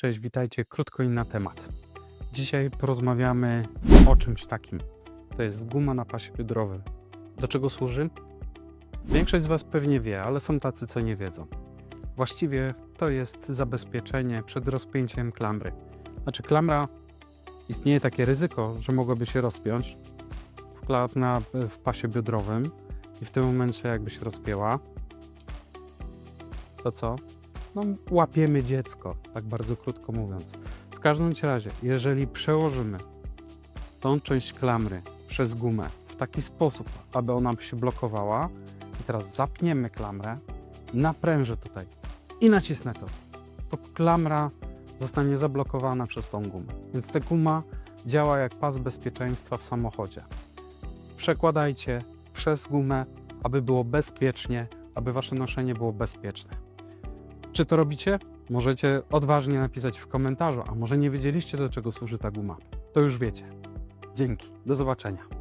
Cześć, witajcie. Krótko i na temat. Dzisiaj porozmawiamy o czymś takim. To jest guma na pasie biodrowym. Do czego służy? Większość z Was pewnie wie, ale są tacy, co nie wiedzą. Właściwie to jest zabezpieczenie przed rozpięciem klamry. Znaczy, klamra istnieje takie ryzyko, że mogłaby się rozpiąć w, kla- na, w pasie biodrowym i w tym momencie, jakby się rozpięła, to co? No, łapiemy dziecko, tak bardzo krótko mówiąc. W każdym razie, jeżeli przełożymy tą część klamry przez gumę w taki sposób, aby ona się blokowała, i teraz zapniemy klamrę, naprężę tutaj i nacisnę to, to klamra zostanie zablokowana przez tą gumę. Więc ta guma działa jak pas bezpieczeństwa w samochodzie. Przekładajcie przez gumę, aby było bezpiecznie, aby wasze noszenie było bezpieczne. Czy to robicie? Możecie odważnie napisać w komentarzu, a może nie wiedzieliście, do czego służy ta guma. To już wiecie. Dzięki, do zobaczenia.